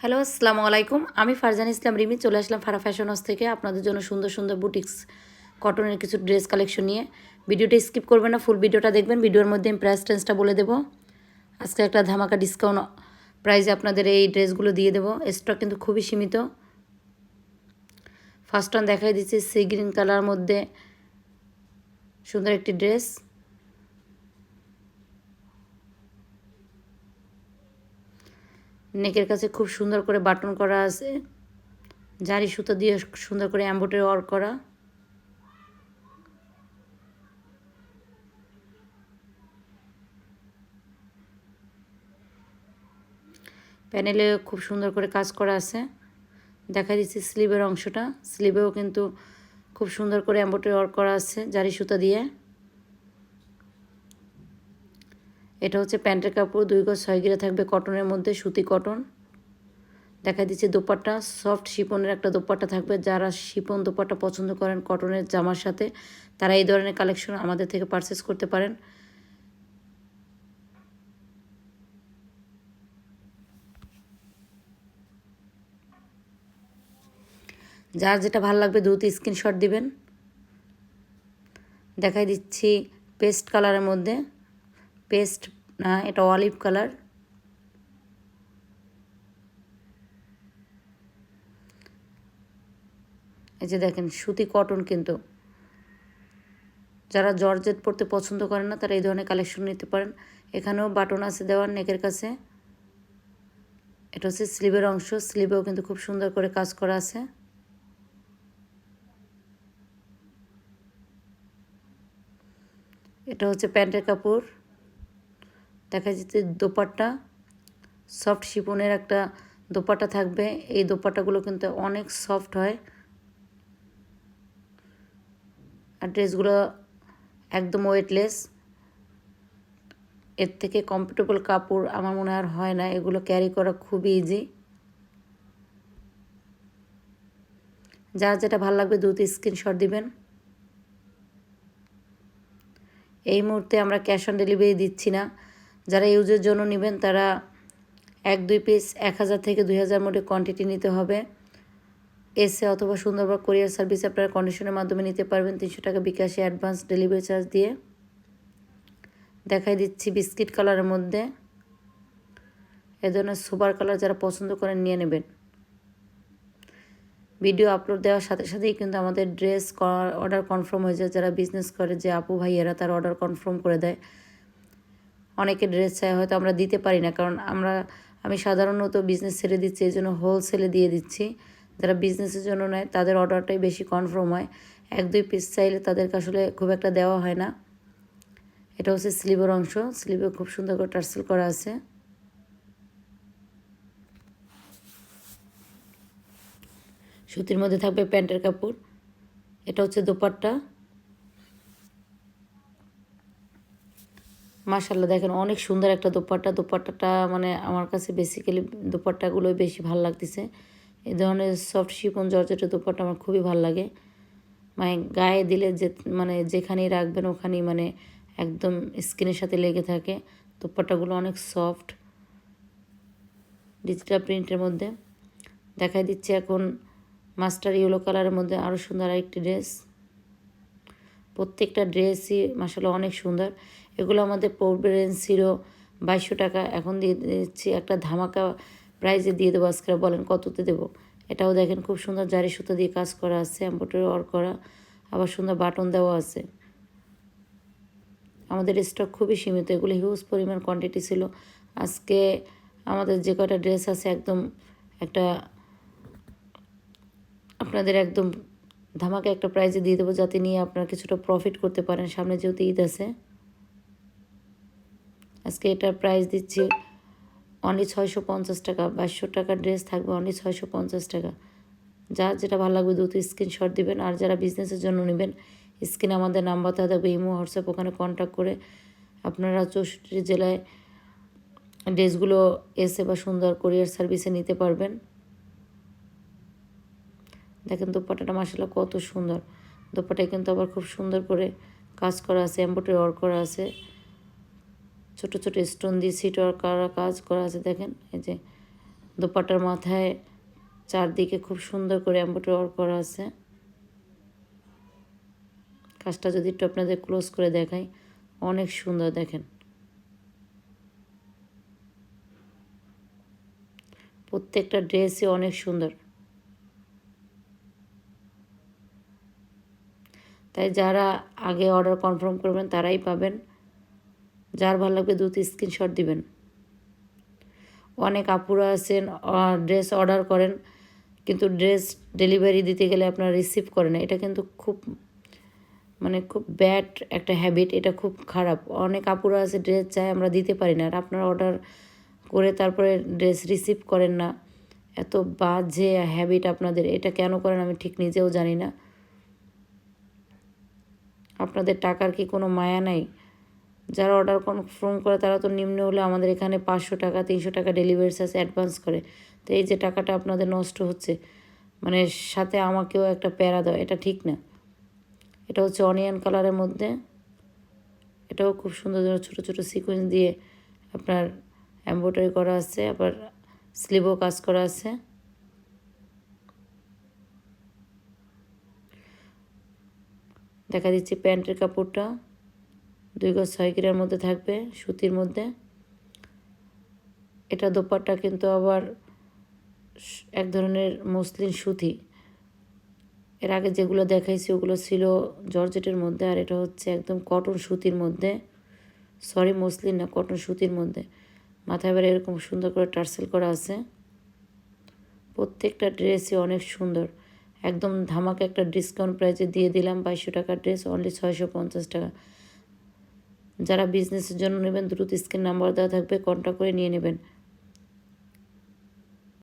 Hello আসসালামু আলাইকুম। আমি ফারজান ইসলাম রিমি, চলে আসলাম ফারা ফ্যাশন হাউস থেকে আপনাদের জন্য সুন্দর সুন্দর বুটিক্স কটনের কিছু ড্রেস কালেকশন নিয়ে। ভিডিওটা স্কিপ করবেন না ফুল ভিডিওটা দেখবেন। ভিডিওর মধ্যে আমি প্রাইস টেন্সটা বলে দেবো। আজকে একটা ধামাকা ডিসকাউন্ট প্রাইজে আপনাদের এই ড্রেসগুলো দিয়ে দেবো। স্টক কিন্তু খুবই সীমিত। ফার্স্ট ওয়ান দেখাই দিচ্ছি সি গ্রিন কালার মধ্যে সুন্দর একটি ড্রেস নেকের কাছে খুব সুন্দর করে বাটন করা আছে। জারি সুতো দিয়ে সুন্দর করে অ্যাম্বোটারি ওয়ার্ক করা। প্যানেলে খুব সুন্দর করে কাজ করা আছে। দেখা দিচ্ছি স্লিভের অংশটা। স্লিভেও কিন্তু খুব সুন্দর করে অ্যাম্বোটারি ওয়ার্ক করা আছে জারি সুতা দিয়ে। এটা হচ্ছে প্যান্টের কাপড়, দুই গজ ছয় গিরে থাকবে কটনের মধ্যে, সুতি কটন। দেখা দিচ্ছে দোপাট্টা, সফট শিপনের একটা দোপাট্টা থাকবে। যারা শিপন দোপাট্টা পছন্দ করেন কটনের জামার সাথে, তারা এই ধরনের কালেকশন আমাদের থেকে পারচেস করতে পারেন। যার যেটা ভালো লাগবে দ্রুত স্ক্রিনশট দিবেন। দেখাই দিচ্ছি পেস্ট কালারের মধ্যে পেস্ট না, এটা অলিভ কালার। এই যে দেখেন, সুতি কটন কিন্তু। যারা জর্জেট পরতে পছন্দ করেন না, তারা এই ধরনের কালেকশন নিতে পারেন। এখানেও বাটন আছে দেওয়ার নেকের কাছে। এটা হচ্ছে স্লিভের অংশ। স্লিভেও কিন্তু খুব সুন্দর করে কাজ করা আছে। এটা হচ্ছে প্যান্টের কাপড়। দেখা যাচ্ছে দোপাট্টা সফট শিপনের একটা দোপাট্টা থাকবে। এই দোপাট্টাগুলো কিন্তু অনেক সফট হয়। আর ড্রেসগুলো একদম ওয়েটলেস এর থেকে কমফোর্টেবল কাপড় আমার মনে আর হয় না। এগুলো ক্যারি করা খুবই ইজি যার যেটা ভালো লাগবে দ্রুত স্ক্রিনশট দিবেন। এই মুহূর্তে আমরা ক্যাশ অন ডেলিভারি দিচ্ছি না। যারা ইউজের জন্য নেবেন, তারা এক, দুই পিস, এক হাজার থেকে দুই হাজার মোটে কোয়ান্টিটি নিতে হবে। এসে অথবা সুন্দরবন কোরিয়ার সার্ভিস আপনারা কন্ডিশনের মাধ্যমে নিতে পারবেন। তিনশো টাকা বিকাশে অ্যাডভান্স ডেলিভারি চার্জ দিয়ে। দেখাই দিচ্ছি বিস্কিট কালারের মধ্যে। এ ধরনের সুপার কালার যারা পছন্দ করেন নিয়ে নেবেন। ভিডিও আপলোড দেওয়ার সাথে সাথেই কিন্তু আমাদের ড্রেস অর্ডার কনফার্ম হয়ে যায়। যারা বিজনেস করে যে আপু ভাইয়েরা তার অর্ডার কনফার্ম করে দেয়। অনেকে ড্রেস চাই হয়তো আমরা দিতে পারি না। কারণ আমরা, আমি সাধারণত বিজনেস ছেড়ে দিচ্ছি, এই জন্য হোলসেলে দিয়ে দিচ্ছি। যারা বিজনেসের জন্য নেয়, তাদের অর্ডারটাই বেশি কনফার্ম হয়। এক, দুই পিস চাইলে তাদেরকে আসলে খুব একটা দেওয়া হয় না। এটা হচ্ছে স্লিভের অংশ। স্লিভে খুব সুন্দর করে টার্সেল করা আছে। সুতির মধ্যে থাকবে প্যান্টের কাপড়। এটা হচ্ছে দোপাট্টা। মাশাল্লাহ দেখেন অনেক সুন্দর একটা দোপাট্টা। দোপাট্টাটা মানে আমার কাছে বেসিক্যালি দোপাট্টাগুলোই বেশি ভালো লাগতেছে। এই ধরনের সফট শিপন জর্জেটের দোপাট্টা আমার খুবই ভালো লাগে। মানে গায়ে দিলে যে মানে যেখানেই রাখবেন ওখানেই মানে একদম স্কিনের সাথে লেগে থাকে। দোপাট্টাগুলো অনেক সফট ডিজিটাল প্রিন্টের মধ্যে। দেখাই দিচ্ছে এখন মাস্টার ইয়েলো কালারের মধ্যে আরও সুন্দর আরেকটি ড্রেস প্রত্যেকটা ড্রেসই মাসাল্লাহ অনেক সুন্দর। এগুলো আমাদের পড়বে রেঞ্জ ছিল বাইশশো টাকা। এখন দিয়ে দিচ্ছি একটা ধামাকা প্রাইজে দিয়ে দেবো আজকে। বলেন কততে দেবো? এটাও দেখেন খুব সুন্দর জারি সুতো দিয়ে কাজ করা আছে এম্পোটারি ওয়ার্ক করা, আবার সুন্দর বাটন দেওয়া আছে। আমাদের স্টক খুবই সীমিত, এগুলো হিউজ পরিমাণ কোয়ান্টিটি ছিল। আজকে আমাদের যে কটা ড্রেস আছে একদম একটা, আপনাদের একদম ধামাকে একটা প্রাইজে দিয়ে দেবো যাতে নিয়ে আপনারা কিছুটা প্রফিট করতে পারেন। সামনে যেহেতু ঈদ আছে। আজকে এটার প্রাইস দিচ্ছি অনলি ছয়শো পঞ্চাশ টাকা বাইশশো টাকার ড্রেস থাকবে অনলি ছয়শো পঞ্চাশ টাকা। যা যেটা ভালো লাগবে দ্রুত স্ক্রিনশট দিবেন। আর যারা বিজনেসের জন্য নেবেন স্ক্রিনে আমাদের নাম্বার থাকবে, ইমো, হোয়াটসঅ্যাপ, ওখানে কন্ট্যাক্ট করে আপনারা চৌষট্টি জেলায় ড্রেসগুলো এসে বা সুন্দর কোরিয়ার সার্ভিসে নিতে পারবেন। দেখেন দোপাটাটা মাসালা কত সুন্দর। দোপাটায় কিন্তু আবার খুব সুন্দর করে কাজ করা আছে এম্বোটারি ওয়ার্ক করা আছে। ছোট ছোট স্টোন দিয়ে সিট করা কাজ করা আছে, দেখেন? এই যে দোপাটার মাথায় চারদিকে খুব সুন্দর করে এম্ব্রয়ডারি ওয়ার্ক করা আছে। কাজটা যদি একটু আপনাদের ক্লোজ করে দেখাই, অনেক সুন্দর, দেখেন। প্রত্যেকটা ড্রেসই অনেক সুন্দর। তাই যারা আগে অর্ডার কনফার্ম করবেন, তারাই পাবেন। যার ভালো লাগবে দুটি স্ক্রিনশট দিবেন। অনেক আপুরা আছেন ড্রেস অর্ডার করেন, কিন্তু ড্রেস ডেলিভারি দিতে গেলে আপনারা রিসিভ করেন না। এটা কিন্তু খুব মানে খুব ব্যাড একটা হ্যাবিট এটা খুব খারাপ। অনেক আপুরা আছে ড্রেস চায় আমরা দিতে পারি না, আর আপনারা অর্ডার করে তারপরে ড্রেস রিসিভ করেন না। এত বাজে হ্যাবিট আপনাদের, এটা কেন করেন আমি ঠিক নিজেও জানি না। আপনাদের টাকার কি কোনো মায়া নাই? যারা অর্ডার কনফার্ম করে তারা তো নিম্ন হলে আমাদের এখানে পাঁচশো টাকা, তিনশো টাকা ডেলিভারি চার্জ অ্যাডভান্স করে। তো এই যে টাকাটা আপনাদের নষ্ট হচ্ছে মানে সাথে আমাকেও একটা প্যারা দেওয়া এটা ঠিক না। এটা হচ্ছে অনিয়ন কালারের মধ্যে, এটাও খুব সুন্দর ছোটো ছোটো সিকোয়েন্স দিয়ে আপনার এম্ব্রয়ডারি করা আছে, আবার স্লিভও কাজ করা আছে। দেখা দিচ্ছি প্যান্টের কাপড়টা। দুই গজ ছয় কিরার মধ্যে থাকবে সুতির মধ্যে। এটা দোপাট্টা কিন্তু আবার এক ধরনের মসলিন সুতি। এর আগে যেগুলো দেখাইছি ওগুলো ছিল জর্জেটের মধ্যে আর এটা হচ্ছে একদম কটন সুতির মধ্যে। সরি, মসলিন না, কটন সুতির মধ্যে। মাথায় এবার এরকম সুন্দর করে টার্সেল করা আছে। প্রত্যেকটা ড্রেসই অনেক সুন্দর। একদম ধামাকে একটা ডিসকাউন্ট প্রাইসে দিয়ে দিলাম বাইশশো টাকার ড্রেস, অনলি ছয়শো পঞ্চাশ টাকা। যারা বিজনেসের জন্য নেবেন দ্রুত স্ক্রিন নাম্বার দেওয়া থাকবে কন্ট্যাক্ট করে নিয়ে নেবেন।